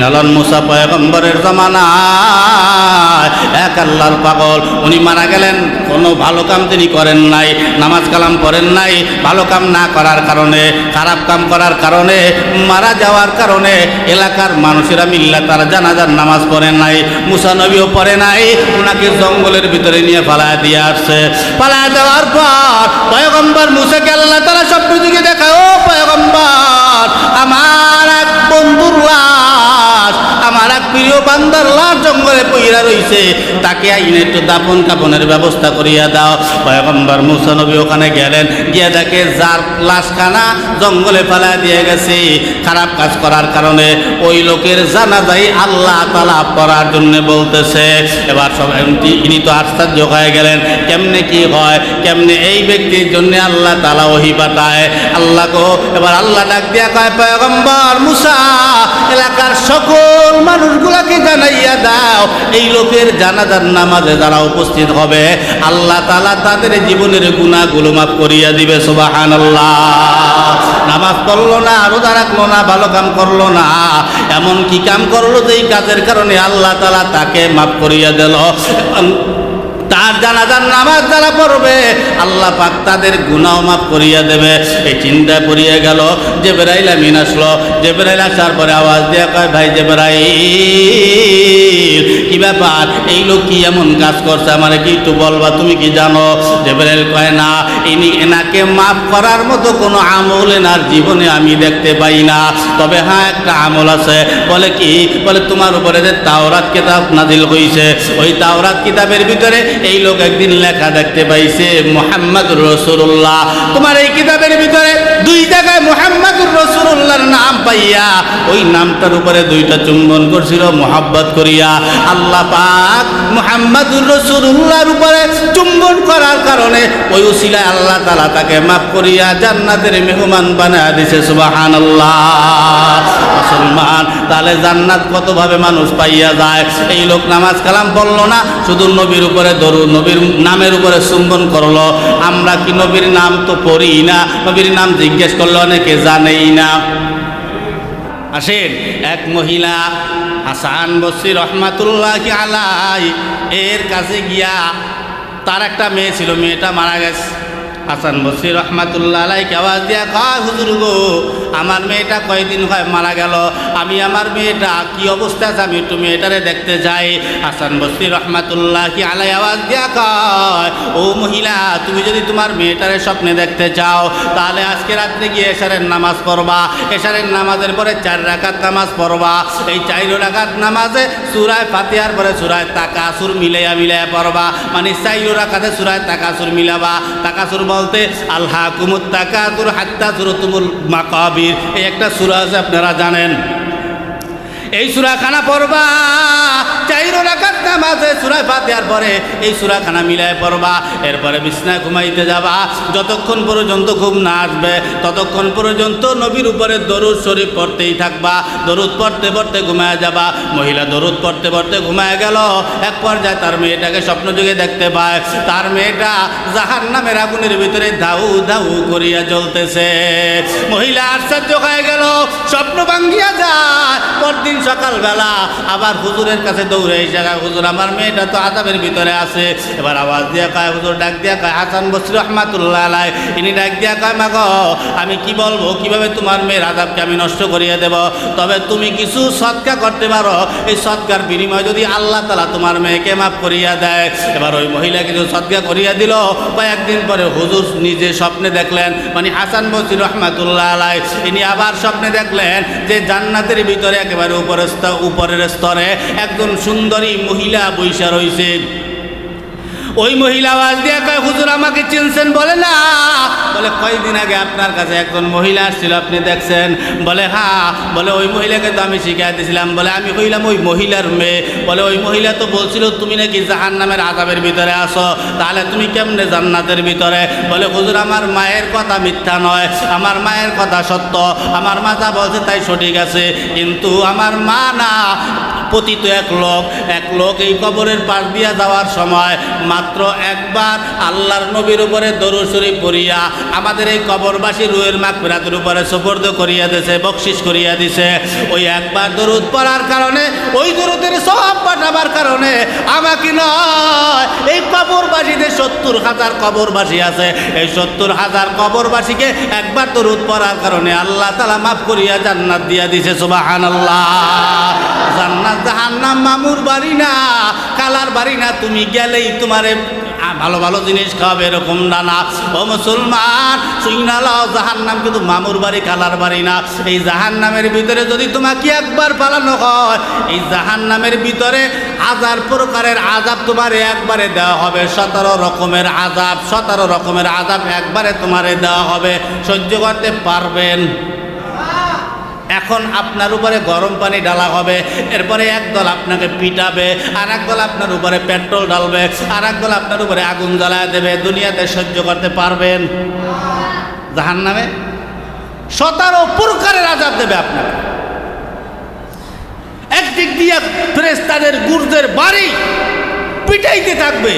লালন মুসা পয়গম্বরের জমানায়, এক আল্লাহর পাগল, উনি মারা গেলেন, কোনো ভালো কাম তিনি করেন নাই, নামাজ কালাম পড়েন নাই, ভালো কাম না করার কারণে, খারাপ কাম করার কারণে, মারা যাওয়ার কারণে, এলাকার মানুষেরা মিল্লা তার জানাজার নামাজ পড়েন নাই, মুসা নবীও পড়ে নাই ওনাকে জঙ্গলের ভিতরে নিয়ে পালায় দিয়ে আসছে। পালায় দেওয়ার পর পয়গম্বর মুসাকে আল্লাহ তারা স্বপ্ন দিকে দেখায়, ও পয়গম্বর, আমার এক বন্ধুর আমার এক প্রিয় বান্দার লাশ জঙ্গলে পইরা রইছে। তাকে আইনে একটু দাপন কাপনের ব্যবস্থা করিয়া দাও। পয়গম্বর মুসা নবী ওখানে গেলেন। গিয়ে দেখে যার লাশখানা জঙ্গলে ফেলা দিয়ে গেছে। খারাপ কাজ করার কারণে ওই লোকের জানা জানাজাই আল্লাহ তালা পড়ার জন্য বলতেছে। এবার সব ইনি- তো আশ্চর্য হয়ে গেলেন। কেমনে কি হয়? কেমনে এই ব্যক্তির জন্য আল্লাহ তালা ওহি পাঠায়? আল্লাহ গো, এবার আল্লাহ ডাক দিয়া কয়, পয়গম্বর মুসা, এলাকার সকল মানুষগুলাকে জানাইয়া দাও, এই লোকের জানাজার নামাজে যারা উপস্থিত হবে, আল্লাহ তালা তাদের জীবনের গুণাগুলো মাফ করিয়া দিবে সুবাহান নামাজ পড়ল না, রোজা রাখল না, ভালো কাম করল না, এমন কি কাম করল যে এই কাজের কারণে আল্লাহ তালা তাকে মাফ করিয়া দিল। তার জানাজার নামাজ যারা পড়বে, আল্লাহ পাক তাদের গুনাও মাফ করিয়া দেবে। এই চিন্তা পড়িয়া গেল যে বেড়াইল আমিন আসলো। যে বেড়াইল আসার পরে আওয়াজ দেওয়া কয়, ভাই যে বেড়াই কি ব্যাপার? এই লোক কি এমন কাজ করছে? আমার কি একটু বলবা, তুমি কি জানো? যে বেড়াইল কয়, না ইনি এনাকে মাফ করার মতো কোনো আমল এনার জীবনে আমি দেখতে পাই না। তবে হ্যাঁ একটা আমল আছে। বলে কি? বলে তোমার উপরে যে তাওরাত কিতাব নাজিল হয়েছে ওই তাওরাত কিতাবের ভিতরে এই লোক একদিন লেখা দেখতে পাইছে মোহাম্মদ রসুল্লাহ তোমার এই কিতাবের ভিতরে দুই জায়গায় মোহাম্মদুর রসুল্লাহর নাম পাইয়া ওই নামটার উপরে দুইটা চুম্বন করছিল, মোহাব্বত করিয়া। আল্লাহ পাক মোহাম্মদুর রসুল্লাহর উপরে চুম্বন করার কারণে ওই উসিলায় আল্লাহ তালা তাকে মাফ করিয়া জান্নাতের মেহমান বানা দিছে সুবাহান মুসলমান, তাহলে জান্নাত কতভাবে মানুষ পাইয়া যায়? এই লোক নামাজ কালাম পড়ল না, শুধু নবীর উপরে ধরু নবীর নামের উপরে চুম্বন করল। আমরা কি নবীর নাম তো পড়ি না? নবীর নাম জিজ্ঞেস করলে অনেকে জানেই না। আসেন, এক মহিলা হাসান বসি রহমাতুল্লাহ আলাই এর কাছে গিয়া তার একটা মেয়ে ছিল, মেয়েটা মারা গেছে। হাসান বসি রহমাতুল্লাহ আলাইকে আওয়াজ দিয়া কয়, হুজুর গো, আমার মেয়েটা কয়দিন হয় মারা গেল? আমি আমার মেয়েটা কি অবস্থা আছে? আমি একটু মেয়েটারে দেখতে যাই। হাসান বসি রহমাতুল্লাহ কি আলাই আওয়াজ দিয়া কয়, ও মহিলা, তুমি যদি তোমার মেয়েটারে স্বপ্নে দেখতে চাও তাহলে আজকে রাত্রে গিয়ে এশারের নামাজ পড়বা। এশারের নামাজের পরে চার রাকাত নামাজ পড়বা। এই চার রাকাত নামাজে সুরায় ফাতিহার পরে সুরায় তাকাসুর মিলাইয়া মিলাইয়া পড়বা। মানে চাইর রাকাতে সুরায় তাকাসুর মিলাবা। তাকাসুর বলতে আল্লাহ কুমুত্তাকাতুর হাত্তা সুরতুমুল মাকাবির। এই একটা সুরা আছে আপনারা জানেন। এই সুরাখানা পড়বা। চাইরো রাখার নামাজে সুরায় ফাতিহার পরে এই সুরাখানা মিলায় পড়বা। এরপরে বিছনায় ঘুমাইতে যাবা। যতক্ষণ পর্যন্ত ঘুম না আসবে, ততক্ষণ পর্যন্ত নবীর উপরে দরুদ শরীফ পড়তেই থাকবা। দরুদ পড়তে পড়তে ঘুমায় যাবা। মহিলা দরুদ পড়তে পড়তে ঘুমায় গেল। এক পর্যায়ে তার মেয়েটাকে স্বপ্ন যুগে দেখতে পায়। তার মেয়েটা জাহার নামের আগুনের ভিতরে ধাউ ধাউ করিয়া চলতেছে মহিলা আশ্চর্য হয়ে গেল। স্বপ্ন ভাঙ্গিয়া যায়। পরদিন সকালবেলা আবার হুজুরের কাছে দৌড়ে এসে হুজুর, আমার মেয়েটা তো আজাবের ভিতরে আছে। এবার আওয়াজ দিয়ে কয়, হুজুর, ডাক দিয়া কয়, হাসান বসরি রহমাতুল্লাহ আলাই ইনি ডাক দিয়া কয় মা আমি কি বলব? কীভাবে তোমার মেয়ের আজাবকে আমি নষ্ট করিয়ে দেব? তবে তুমি কিছু সৎকা করতে পারো। এই সৎকার বিনিময়ে যদি আল্লাহ তালা তোমার মেয়েকে মাফ করিয়া দেয়। এবার ওই মহিলা কিছু সৎকা করিয়া দিল। কয়েকদিন পরে হুজুর নিজে স্বপ্নে দেখলেন মানে হাসান বসির রহমাতুল্লাহ আলাই ইনি আবার স্বপ্নে দেখলেন যে জান্নাতের ভিতরে একেবারে উপরের উপরের স্তরে একজন সুন্দরী মহিলা বৈশা রয়েছে। ওই মহিলা আওয়াজ দিয়ে কয়, হুজুর আমাকে চিনছেন? বলে, না। বলে, কয়দিন আগে আপনার কাছে একজন মহিলা আসছিল, আপনি দেখছেন? বলে হ্যাঁ বলে, ওই মহিলাকে তো আমি শিখাই দিয়েছিলাম বলে, আমি হইলাম ওই মহিলার মেয়ে। বলে, ওই মহিলা তো বলছিল, তুমি নাকি জাহান নামের আজাবের ভিতরে আসো, তাহলে তুমি কেমনে জান্নাতের ভিতরে? বলে, হুজুর, আমার মায়ের কথা মিথ্যা নয়, আমার মায়ের কথা সত্য, আমার মা বলছে তাই সঠিক আছে, কিন্তু আমার মা না। পতিত এক লোক এক লোক এই কবরের পাশ দিয়া যাওয়ার সময় মাত্র একবার আল্লাহর নবীর উপরে দরু শরীফ পড়িয়া আমাদের এই কবরবাসী রুয়ের মাক ফেরাতের উপরে সুপর্দ করিয়া দিছে বকশিস করিয়া দিছে। ওই একবার দরুদ পড়ার কারণে, ওই দরুদের সব পাঠাবার কারণে আমাকে নয়, এই কবরবাসীদের সত্তর হাজার কবরবাসী আছে। এই সত্তর হাজার কবরবাসীকে একবার দরুদ পড়ার কারণে আল্লাহ তালা মাফ করিয়া জান্নাত দিয়া দিছে সুবাহান আল্লাহ জান্নাত জাহান্নাম মামুর বাড়ি না, কালার বাড়ি না, তুমি গেলেই তোমারে ভালো ভালো জিনিস খাওয়াবে এরকম না ও মুসলমান সুইনালাও জাহান নাম কিন্তু মামুর বাড়ি, কালার বাড়ি না। এই জাহান নামের ভিতরে যদি তোমাকে একবার পালানো হয়, এই জাহান নামের ভিতরে হাজার প্রকারের আজাব তোমার একবারে দেওয়া হবে। সতেরো রকমের আজাব সতেরো রকমের আজাব একবারে তোমারে দেওয়া হবে। সহ্য করতে পারবেন। এখন আপনার উপরে গরম পানি ডালা হবে, এরপরে একদল আপনাকে পিটাবে আর একদল আপনার উপরে পেট্রোল ডালবে আর একদল আপনার উপরে আগুন জ্বালায় দেবে, দুনিয়াতে সহ্য করতে পারবেন। জাহান নামে সতেরো প্রকারের আজাব দেবে আপনাকে। একদিক দিয়ে ফেরেস্তাদের গুরদের বাড়ি পিটাইতে থাকবে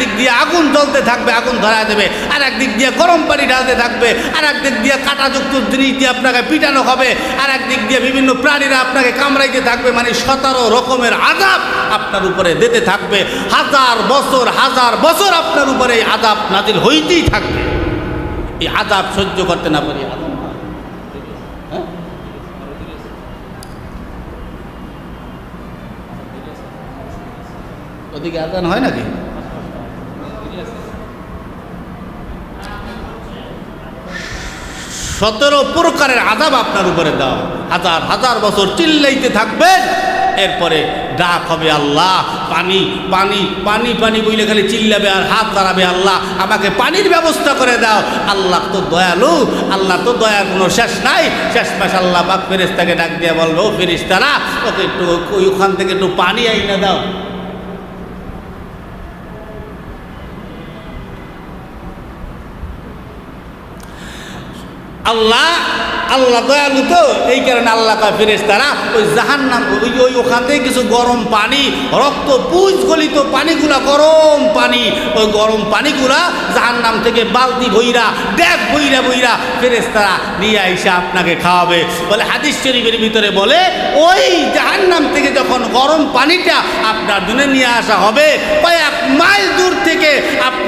একদিক দিয়ে আগুন জ্বলতে থাকবে, আগুন ধরা দেবে। আর একদিক দিয়ে গরম পানি ঢালতে থাকবে। আর একদিক দিয়ে কাঁটাযুক্ত জিনিস দিয়ে আপনাকে পিটানো হবে। আর একদিক দিয়ে বিভিন্ন প্রাণীরা আপনাকে কামড়াইতে থাকবে। মানে সতেরো রকমের আজাব আপনার উপরে দিতে থাকবে। হাজার বছর হাজার বছর আপনার উপরে এই আজাব নাজিল হইতেই থাকবে। এই আজাব সহ্য করতে না পারি হ্যাঁ? ওদিকে আজান হয় নাকি? সতেরো প্রকারের আজাব আপনার উপরে দাও হাজার হাজার বছর চিল্লাইতে থাকবেন। এরপরে ডাক হবে আল্লাহ, পানি পানি পানি পানি বইলে খালি চিল্লাবে আর হাত দাঁড়াবে আল্লাহ। আমাকে পানির ব্যবস্থা করে দাও। আল্লাহ তো দয়ালু আল্লাহ তো দয়ার কোনো শেষ নাই। শেষ মাস আল্লাহ পাক ফেরেস্তাকে ডাক দিয়ে বলব ফেরিস্তারা ওকে একটু ওখান থেকে একটু পানি আইনা দাও। আল্লাহ আল্লাহ দয়ালু তো, এই কারণে আল্লাহ কা ফেরেস তারা ওই জাহান নাম ওই ওই ওখান থেকে কিছু গরম পানি, রক্ত পুজ গলিত পানিগুলা, গরম পানি, ওই গরম পানিগুলা জাহান নাম থেকে বালতি ভইরা ড্যাগ বইরা বইরা ফেরেস তারা নিয়ে আইসা আপনাকে খাওয়াবে। বলে হাদিস শরীফের ভিতরে বলে, ওই জাহান নাম থেকে যখন গরম পানিটা আপনার জন্য নিয়ে আসা হবে, কয়েক মাইল দূর থেকে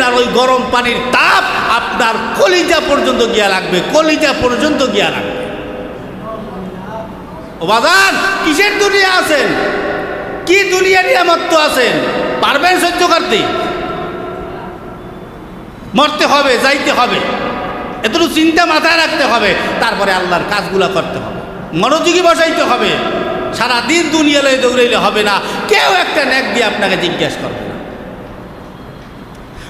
আপনার ওই গরম পানির তাপ আপনার কলিজা পর্যন্ত গিয়া লাগবে, কলিজা পর্যন্ত গিয়া লাগবে। ও কিসের দুনিয়া আছেন? কি দুনিয়া নিয়ামত্ব আছেন? পারবেন সহ্য করতে? মরতে হবে, যাইতে হবে। এতটুকু চিন্তা মাথায় রাখতে হবে, তারপরে আল্লাহর কাজগুলো করতে হবে। মনোযোগী বসাইতে হবে। সারা দিন দুনিয়া লয়ে দৌড়াইলে হবে না। কেউ একটা ন্যাক দিয়ে আপনাকে জিজ্ঞাসা করবে।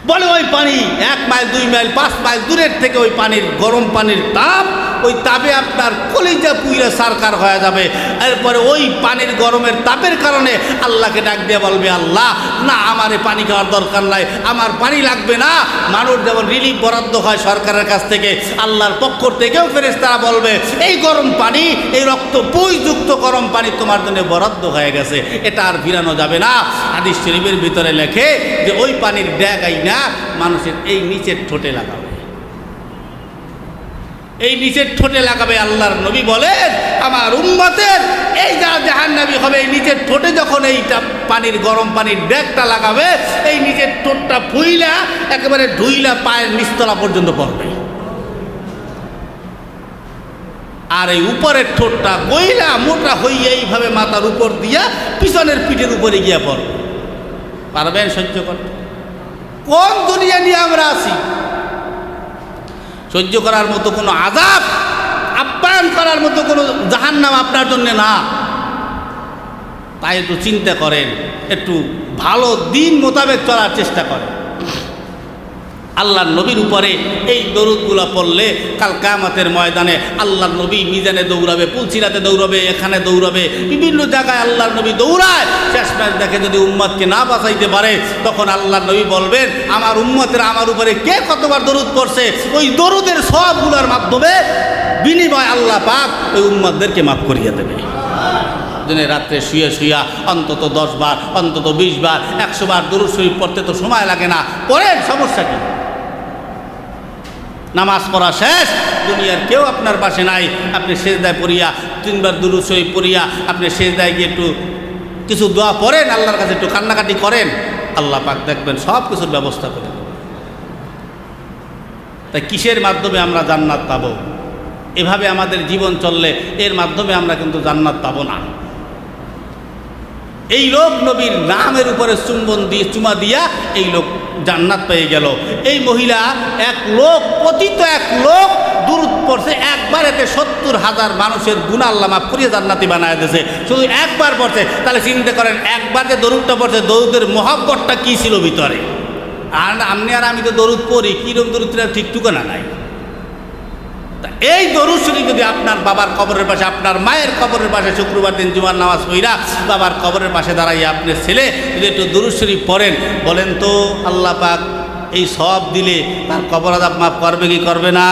বলে ওই পানি এক মাইল, দুই মাইল, পাঁচ মাইল দূরের থেকে ওই পানির, গরম পানির তাপ ওই তাপে আপনার কলিজা পুইরা সারকার হয়ে যাবে। এরপরে ওই পানির গরমের তাপের কারণে আল্লাহকে ডাক দিয়ে বলবে, আল্লাহ, না, আমার পানি খাওয়ার দরকার নাই। আমার পানি লাগবে না। মানুষ যেমন রিলিফ বরাদ্দ হয় সরকারের কাছ থেকে, আল্লাহর পক্ষ থেকেও ফেরেস তারা বলবে, এই গরম পানি, এই রক্ত পুইযুক্ত গরম পানি তোমার জন্য বরাদ্দ হয়ে গেছে। এটা আর ফিরানো যাবে না। হাদিস শরীফের ভিতরে লেখে যে, ওই পানির ড্যাগ আই না মানুষের এই নিচের ঠোঁটে লাগাবে এই নিচের ঠোঁটে লাগাবে আল্লাহর নবী বলেন, আমার উম্মতের, এই যারা জাহান্নাবী হবে, এই নিচের ঠোঁটে যখন এইটা পানির, গরম পানির ড্যাগটা লাগাবে, এই নিচের ঠোঁটটা ফুইলা একেবারে ধুইলা পায়ের নিস্তলা পর্যন্ত পড়বে। আর এই উপরের ঠোঁটটা গইলা মোটা হইয়া এইভাবে মাথার উপর দিয়া পিছনের পিঠের উপরে গিয়া পড়বে। পারবেন সহ্য করতে? কোন দুনিয়া নিয়ে আমরা আছি? সহ্য করার মতো কোনো আজাব আপ্যায়ন করার মতো কোনো জাহান নাম আপনার জন্য না। তাই একটু চিন্তা করেন, একটু ভালো দিন মোতাবেক চলার চেষ্টা করেন। আল্লাহর নবীর উপরে এই দরুদগুলো পড়লে কাল কামাতের ময়দানে আল্লাহর নবী মিজানে দৌড়াবে, পুলসিরাতে দৌড়াবে, এখানে দৌড়াবে, বিভিন্ন জায়গায় আল্লাহর নবী দৌড়ায়। শেষ ম্যাচ দেখে যদি উম্মতকে না বাঁচাইতে পারে, তখন আল্লাহর নবী বলবেন, আমার উম্মতের আমার উপরে কে কতবার দরুদ করছে ওই দরুদের সবগুলোর মাধ্যমে বিনিময় আল্লাহ পাক ওই উম্মতদেরকে মাফ করিয়ে দেবে। দিনে রাত্রে শুয়ে শুয়া অন্তত দশ বার, অন্তত বিশ বার, একশো বার দুরুদ শরীফ পড়তে তো সময় লাগে না। পড়েন, সমস্যা কি? নামাজ পড়া শেষ, দুনিয়ার কেউ আপনার পাশে নাই। আপনি শেষদায় পড়িয়া, তিনবার শরীফ পড়িয়া, আপনি শেষদায় গিয়ে একটু কিছু দোয়া পড়েন, আল্লাহর কাছে একটু কান্নাকাটি করেন, আল্লাহ পাক দেখবেন সব কিছুর ব্যবস্থা করে তাই কিসের মাধ্যমে আমরা জান্নাত পাবো? এভাবে আমাদের জীবন চললে এর মাধ্যমে আমরা কিন্তু জান্নাত পাবো না। এই লোক নবীর নামের উপরে চুম্বন দিয়ে, চুমা দিয়া এই লোক জান্নাত পেয়ে গেল। এই মহিলা এক লোক, পতিত এক লোক দূরত পড়ছে। একবার এতে সত্তর হাজার মানুষের গুণা আল্লাহ মাফ করিয়ে জান্নাতি বানায় দিয়েছে। শুধু একবার পড়ছে। তাহলে চিন্তা করেন, একবার যে দরুদটা পড়ছে, দরুদের মহাব্বতটা কী ছিল ভিতরে? আর আপনি আর আমি তো দরুদ পড়ি কীরকম দরুদটা ঠিক টুকানা নাই। এই দরুদ যদি আপনার বাবার কবরের পাশে, আপনার মায়ের কবরের পাশে শুক্রবার দিন জুমার নামাজ হইরা বাবার কবরের পাশে দাঁড়াইয়া আপনার ছেলে, যদি একটু দরুদ পড়েন, বলেন তো, আল্লাহ পাক এই সব দিলে তার কবর আদাব মাফ করবে কি করবে না?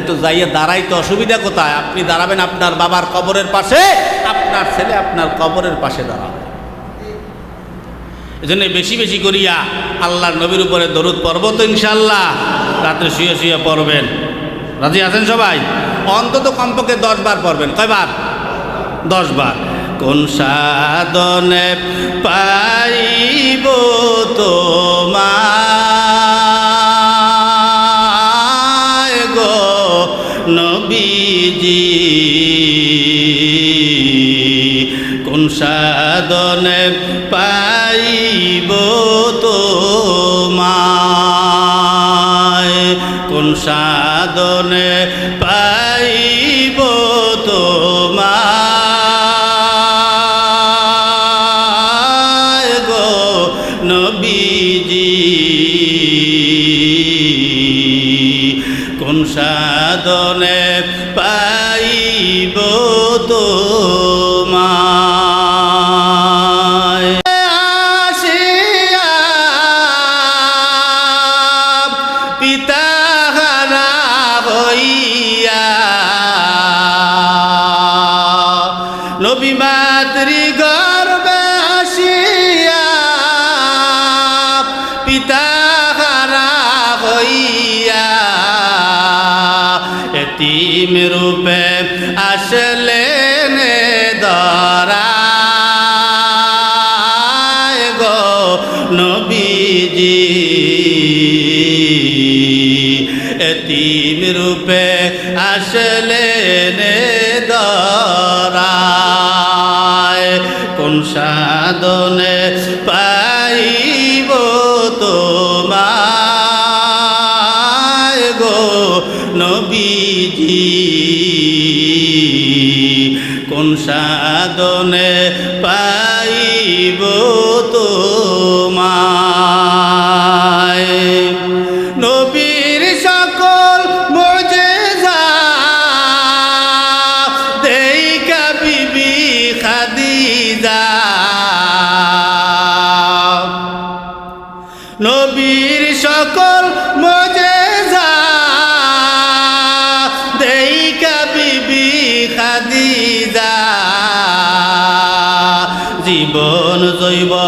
একটু যাইয়ে দাঁড়াইতে অসুবিধা কোথায়? আপনি দাঁড়াবেন আপনার বাবার কবরের পাশে, আপনার ছেলে আপনার কবরের পাশে দাঁড়াবে। এজন্য বেশি বেশি করিয়া আল্লাহর নবীর উপরে দরুদ পড়ব তো ইনশাল্লাহ রাত্রে শুয়ে শুয়ে পড়বেন। রাজি আছেন সবাই? অন্তত কমপক্ষে দশ বার পড়বেন। কয়বার? দশ বার কোন সাধনে পাইব তোমায় গো নবীজি? কোন সাধনে পাইব তোমায় কোন সাধনে পাইব তোমায় গো নবীজি? কোন সাধনে এতিম রূপে আসলেন দরায় গো নবীজি। এতিম রূপে আসলেন দরায় কোন সাধনে নবীজি। কোন সাধনে পাইব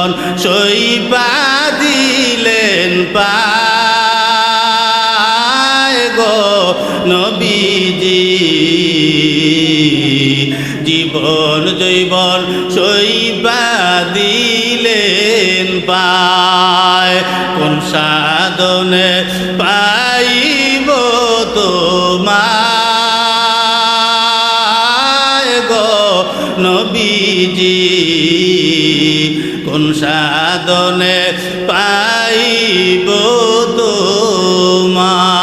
জৈবন সইবা দিলেন পায় গো নবীজি। জীবন জৈবন সইবা দিলেন পায়। কোন সাধনে পাইব তোমায় কোন সাধনে পাইব তোমার।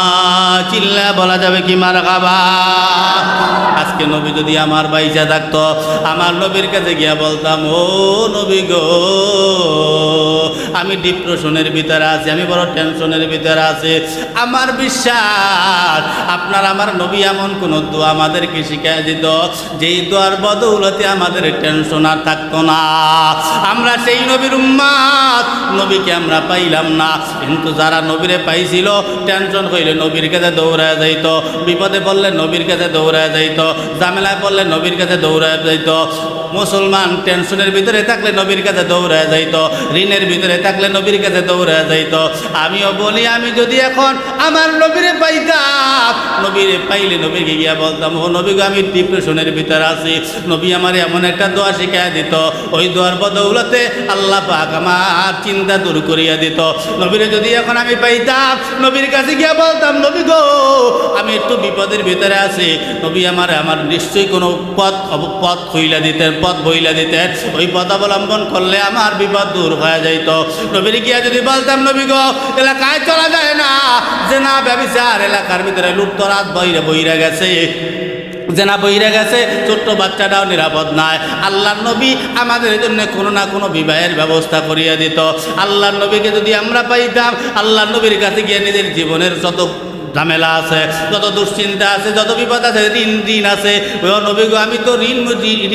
চিল্লা বলা যাবে কি মার খাবা আজকে নবী যদি আমার বাইচা থাকতো, আমার নবীর কাছে গিয়া বলতাম, ও নবী গো, আমি ডিপ্রেশনের ভিতরে আছি, আমি বড় টেনশনের ভিতরে আছি। আমার বিশ্বাস, আপনার আমার নবী এমন কোন দোয়া আমাদেরকে শিখাই দিত, যেই দোয়ার বদৌলতে আমাদের টেনশন আর থাকতো না। আমরা সেই নবীর উম্মাদ, নবীকে আমরা পাইলাম না। কিন্তু যারা নবীরে পাইছিল টেনশন হইলে নবীর কাছে দৌড়ায় যাইতো, বিপদে পড়লে নবীর কাছে দৌড়ায় যাইতো। ঝামেলায় পড়লে নবীর কাছে দৌড়ায় যাইত। মুসলমান টেনশনের ভিতরে থাকলে নবীর কাছে দৌড়ায় যাইত। ঋণের ভিতরে থাকলে নবীর কাছে দৌড়ায় যাইত। আমিও বলি, আমি যদি এখন আমার নবীরে পাইতাম নবীরে পাইলে নবীকে গিয়া বলতাম, ও নবী আমি ডিপ্রেশনের ভিতরে আছি। নবী আমার এমন একটা দোয়া শিখাই দিত। ওই দোয়ার বদৌলতে আল্লাহ পাক আমার চিন্তা দূর করিয়া দিত। নবীরে যদি এখন আমি পাইতাম, নবীর কাছে গিয়া বলতাম, নবী গো, আমি একটু বিপদের ভিতরে আছি। নবী আমার আমার নিশ্চয়ই কোনো পথ পথ খুইলা দিতেন, পথ বইলা দিতেন। ওই পথ অবলম্বন করলে আমার বিপদ দূর হয়ে যাইত। নবীর গিয়া যদি বলতাম, নবী গো, এলাকায় চলা যায় না। যে না ব্যবসার এলাকার ভিতরে লুটতরাত বইরে বইরা গেছে। জেনা বইরে গেছে, ছোট্ট বাচ্চাটাও নিরাপদ নয় আল্লাহ নবী আমাদের জন্য কোনো না কোনো বিবাহের ব্যবস্থা করিয়ে দিত। আল্লাহ নবীকে যদি আমরা পাইতাম আল্লাহ নবীর কাছে গিয়ে নিজের জীবনের যত ঝামেলা আছে, যত দুশ্চিন্তা আছে, যত বিপদ আছে, ঋণ ঋণ আছে ওই নবী গো, আমি তো ঋণ,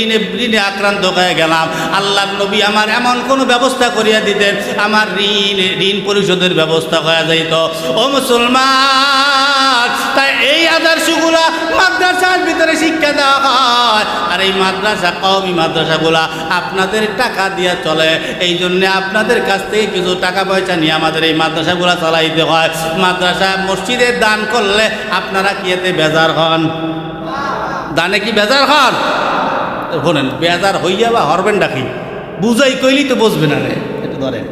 ঋণে ঋণে আক্রান্ত হয়ে গেলাম। আল্লাহ নবী আমার এমন কোনো ব্যবস্থা করিয়া দিতেন, আমার ঋণ ঋণ পরিশোধের ব্যবস্থা হয়ে যাইত। ও মুসলমান! তাই এই আদর্শগুলা মাদ্রাসার ভিতরে শিক্ষা দেওয়া হয়। আর এই মাদ্রাসা, কওমি মাদ্রাসাগুলা আপনাদের টাকা দিয়ে চলে। এই জন্য আপনাদের কাছ থেকে কিছু টাকা পয়সা নিয়ে আমাদের এই মাদ্রাসাগুলা চালাইতে হয়। মাদ্রাসা মসজিদে দান করলে আপনারা কি এতে বেজার হন? দানে কি বেজার হন? শোনেন, বেজার হইয়া বা হরবেন ডাকি? বুঝাই কইলি তো বুঝবে না রে এটা ধরেন।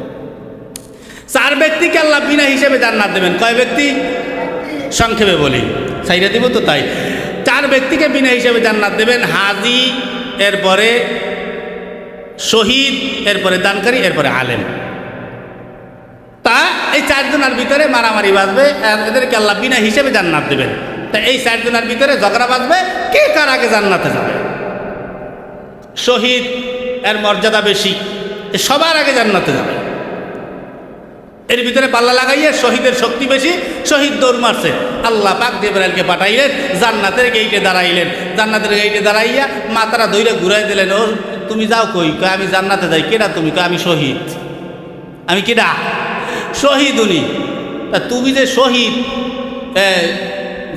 চার ব্যক্তিকে আল্লাহ বিনা হিসেবে জান্নাত দেবেন। কয় ব্যক্তি? সংক্ষেপে বলি। সাইরা দিব তো তাই। চার ব্যক্তিকে বিনা হিসেবে জান্নাত দেবেন। হাজি, এরপরে শহীদ, এরপরে দানকারী, এরপরে আলেম। তা এই চারজনের ভিতরে মারামারি আর এদেরকে আল্লাহ বিনা হিসেবে জান্নাত দেবেন। তা এই চারজনের ভিতরে ঝগড়া বাজবে কে কার আগে জান্নাতে যাবে? শহীদ, এর মর্যাদা বেশি সবার আগে জান্নাতে যাবে। এর ভিতরে পাল্লা লাগাইয়ে শহীদের শক্তি বেশি, শহীদ দৌড় মারছে। আল্লাহ পাক জিব্রাইলকে পাঠাইলেন, জান্নাতের গেইটে দাঁড়াইলেন। জান্নাতের গেইটে দাঁড়াইয়া মাতারা দইরে ঘুরাই দিলেন ও তুমি যাও কই? কয়, আমি জান্নাতে যাই। কেডা তুমি? কয়, আমি শহীদ। আমি কেডা? শহীদ উনি। তা তুমি যে শহীদ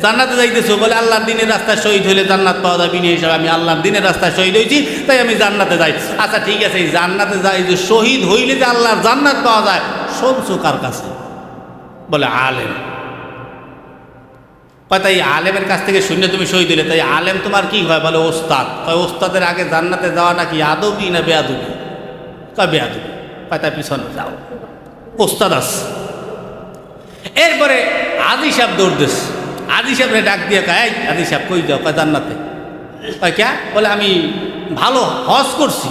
জান্নাতে যাইতেছো, বলে আল্লাহর দিনের রাস্তায় শহীদ হইলে জান্নাত পাওয়া যাবে বিনি হিসাবে আমি আল্লাহর দিনের রাস্তায় শহীদ হয়েছি, তাই আমি জান্নাতে যাই। আচ্ছা ঠিক আছে, এই জান্নাতে যাই যে শহীদ হইলে যে আল্লাহর জান্নাত পাওয়া যায়, শুনছো কার কাছে? বলে আলেম। তাই আলেমের কাছ থেকে শূন্য তুমি শহীদ দিলে তাই আলেম তোমার কি হয়? বলে ওস্তাদ। কয়, ওস্তাদের আগে জান্নাতে যাওয়া নাকি আদবি না বেয়াদবি? কয়, বেয়াদবি। তাই পিছনে যাও। ওস্তাদ আস এরপরে আদি সাহেব দৌড় আদি সাহেবরে ডাক দিয়ে কয় "এই, আদি সাহেব কই যাও? কয় জান্নাতে। কয় ক্যা? বলে আমি ভালো হজ করছি।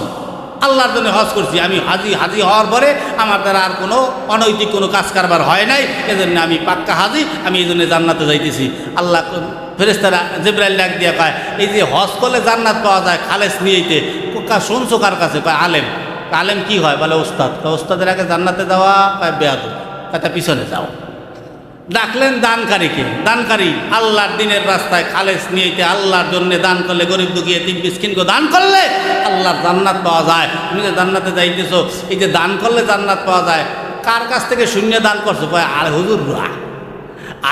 আল্লাহর জন্য হজ করছি। আমি হাজি হাজি হওয়ার পরে আমার দ্বারা আর কোনো অনৈতিক কোনো কাজ কারবার হয় নাই। এজন্য আমি পাক্কা হাজি আমি এই জন্য জান্নাতে যাইতেছি। আল্লাহ ফেরেস্তারা জেব্রাইল ডাক দিয়ে কয় এই যে হজ করলে জান্নাত পাওয়া যায় খালেস নিয়েইতে শুনছো কার কাছে? কয় আলেম। আলেম কি হয়? বলে ওস্তাদ। ওস্তাদের আগে জান্নাতে যাওয়া? কয় বেয়াদ কথা পিছনে যাও। ডাকলেন দানকারীকে। দানকারী আল্লাহর দিনের রাস্তায় খালেস নিয়েতে আল্লাহর জন্য দান করলে, গরিব দুঃখী তিন মিসকিনকে দান করলে আল্লাহর জান্নাত পাওয়া যায়। তুমি যে জান্নাতে যাইতেছো, এই যে দান করলে জান্নাত পাওয়া যায়, কার কাছ থেকে শূন্য দান করছ? আর হুজুর রা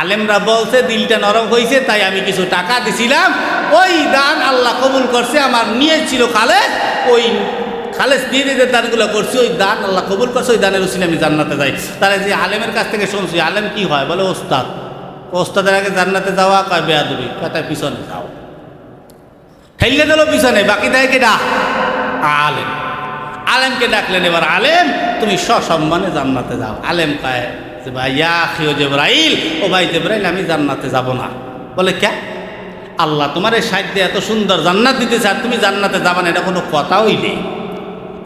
আলেমরা বলছে, দিলটা নরম হয়েছে তাই আমি কিছু টাকা দিছিলাম। ওই দান আল্লাহ কবুল করছে, আমার নিয়েছিল খালে ওই খালেস দিয়ে যে দানগুলো করছি, ওই দান আল্লাহ কবুল করছে, ওই দানের উচিলে আমি জান্নাতে যাই। তাহলে যে আলেমের কাছ থেকে শুনছি, আলেম কি হয়? বলে ওস্তাদ। ওস্তাদের আগে জান্নাতে যাওয়া কয় বেয়াদবি? কথায় পিছনে যাও। ঠেললে দিল পিছনে, বাকি দেয় কেটা আলেম। আলেমকে ডাকলেন এবার, আলেম, তুমি সসম্মানে জান্নাতে যাও। আলেম কয়, যে ভাই খিও জেব্রাইল, ও ভাই জেব্রাইল, আমি জান্নাতে যাব না। বলে কে আল্লাহ তোমার এই সাহিত্যে এত সুন্দর জান্নাত দিতেছে, আর তুমি জান্নাতে যাবা না, এটা কোনো কথাই নেই।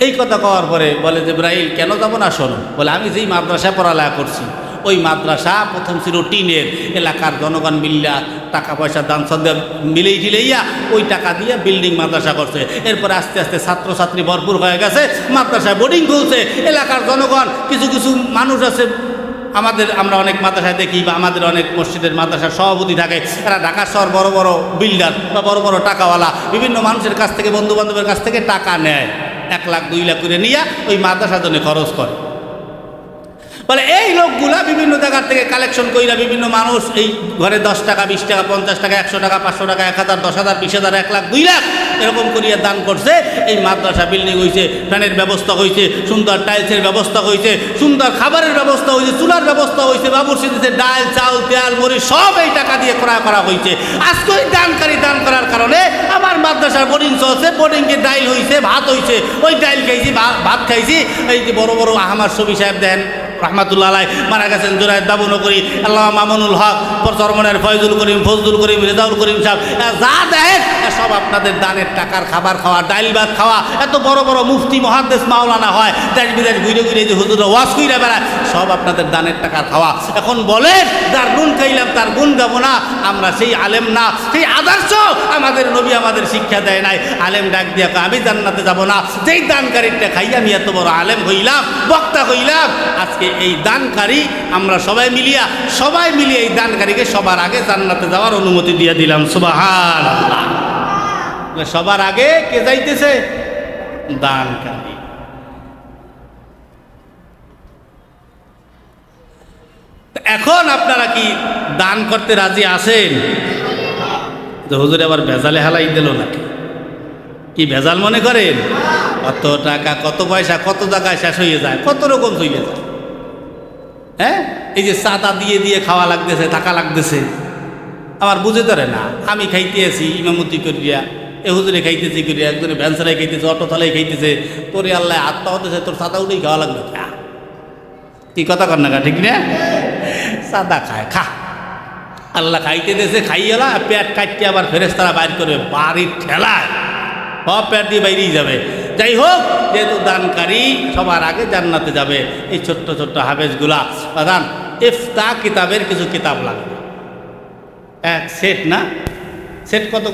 এই কথা কওয়ার পরে বলে যে ব্রাইল কেন যাব না শোনো? বলে, আমি যেই মাদ্রাসায় পড়ালেখা করছি, ওই মাদ্রাসা প্রথম ছিল টিনের। এলাকার জনগণ মিল্লা টাকা পয়সা দান সদ্যা মিলেই টিলেইয়া ওই টাকা দিয়ে বিল্ডিং মাদ্রাসা করছে। এরপর আস্তে আস্তে ছাত্রছাত্রী ভরপুর হয়ে গেছে, মাদ্রাসায় বোর্ডিং খুলছে। এলাকার জনগণ, কিছু কিছু মানুষ আছে, আমাদের আমরা অনেক মাদ্রাসায় দেখি বা আমাদের অনেক মসজিদের মাদ্রাসার সভাপতি থাকে। এরা ঢাকা শহর বড় বড় বিল্ডার বা বড় বড় টাকাওয়ালা। বিভিন্ন মানুষের কাছ থেকে বন্ধু বান্ধবের কাছ থেকে টাকা নেয়। এক লাখ দুই লাখ করে নিয়ে ওই মাদ্রাসার জন্য খরচ করে। বলে, এই লোকগুলা বিভিন্ন জায়গার থেকে কালেকশন কইরা বিভিন্ন মানুষ এই ঘরে দশ টাকা, বিশ টাকা, পঞ্চাশ টাকা, একশো টাকা, পাঁচশো টাকা, এক হাজার, দশ হাজার, বিশ হাজার, এক লাখ, দুই লাখ এরকম করিয়া দান করছে। এই মাদ্রাসা বিল্ডিং হয়েছে ফ্যানের ব্যবস্থা হয়েছে সুন্দর টাইলসের ব্যবস্থা হয়েছে সুন্দর খাবারের ব্যবস্থা হয়েছে চুলার ব্যবস্থা হয়েছে বাবুর্চি দিতে ডাল, চাল, তেল মরি সব এই টাকা দিয়ে ক্রয় করা হয়েছে আজকে ওই দানকারী দান করার কারণে আমার মাদ্রাসার বোর্ডিং চলছে বোর্ডিংকে ডাইল হয়েছে ভাত হয়েছে ওই ডাইল খাইছি ভাত খাইছি। এই যে বড় বড় আহমার ছবি সাহেব দেন রহমাতুল্লাহ আলাই মারা গেছেন জোরায় দাবুন করি আল্লাহ মামুনুল হক চরমনের ফয়জুল করিম, ফজলুল করিম, রেজাউল করিম সাহেব যা দেখেন সব আপনাদের দানের টাকার খাবার খাওয়া, ডাইল ভাত খাওয়া, এত বড় বড় মুফতি মহাদেশ মাওলানা হয়, দেশ বিদেশ ঘুরে ঘুরে যে হুজুর ওয়াজ কইরা বেড়ায়, সব আপনাদের দানের টাকার খাওয়া। এখন বলেন, যার গুণ খাইলাম, তার গুণ গাবো না, আমরা সেই আলেম না, সেই আদর্শ আমাদের নবী আমাদের শিক্ষা দেয় নাই। আলেম ডাক দিয়া আমি জান্নাতে যাব না, যেই দানকারীটা খাই আমি এত বড় আলেম হইলাম, বক্তা হইলাম, আজকে এই দানকারী আমরা সবাই মিলিয়া, সবাই মিলিয়ে এই দানকারীকে সবার আগে জান্নাতে যাওয়ার অনুমতি দিয়ে দিলাম সুবাহান সবার আগে কে যাইতেছে? দানকারী। এখন আপনারা কি দান করতে রাজি আছেন? তো হুজুরে আবার ভেজালে হালাই দিল নাকি? কি ভেজাল মনে করেন? কত টাকা, কত পয়সা, কত জায়গায় শেষ হয়ে যায়, কত রকম হয়ে যায়। হ্যাঁ? এই যে চাঁদা দিয়ে দিয়ে খাওয়া লাগতেছে টাকা লাগতেছে। আমার বুঝে ধরে না, আমি খাইতে আছি, ইমামতি করিয়া, এ হুজুরে খাইতেছি করিয়া, একজনে ভ্যান চালাই খাইতেছে, অটো চালাই খাইতেছে, তোরে আল্লাহ আত্মা হতেছে, তোর চাঁদা উঠেই খাওয়া লাগবে খা কি কথা কর না ঠিক না? চাঁদা খায়, খা। আল্লাহ খাইতে দেশে খাইয়েলা, পেট কাটতে আবার ফেরেস্তারা বাইর করবে, বাড়ির ঠেলায়। সব পেট দিয়ে বাইরেই যাবে। যাই হোক, যেহেতু দানকারী, সবার আগে জান্নাতে যাবে। এই ছোট্ট ছোট্ট হাফেজগুলা বাদান ইফতা কিতাবের কিছু কিতাব লাগবে। এক সেট না? সেট কত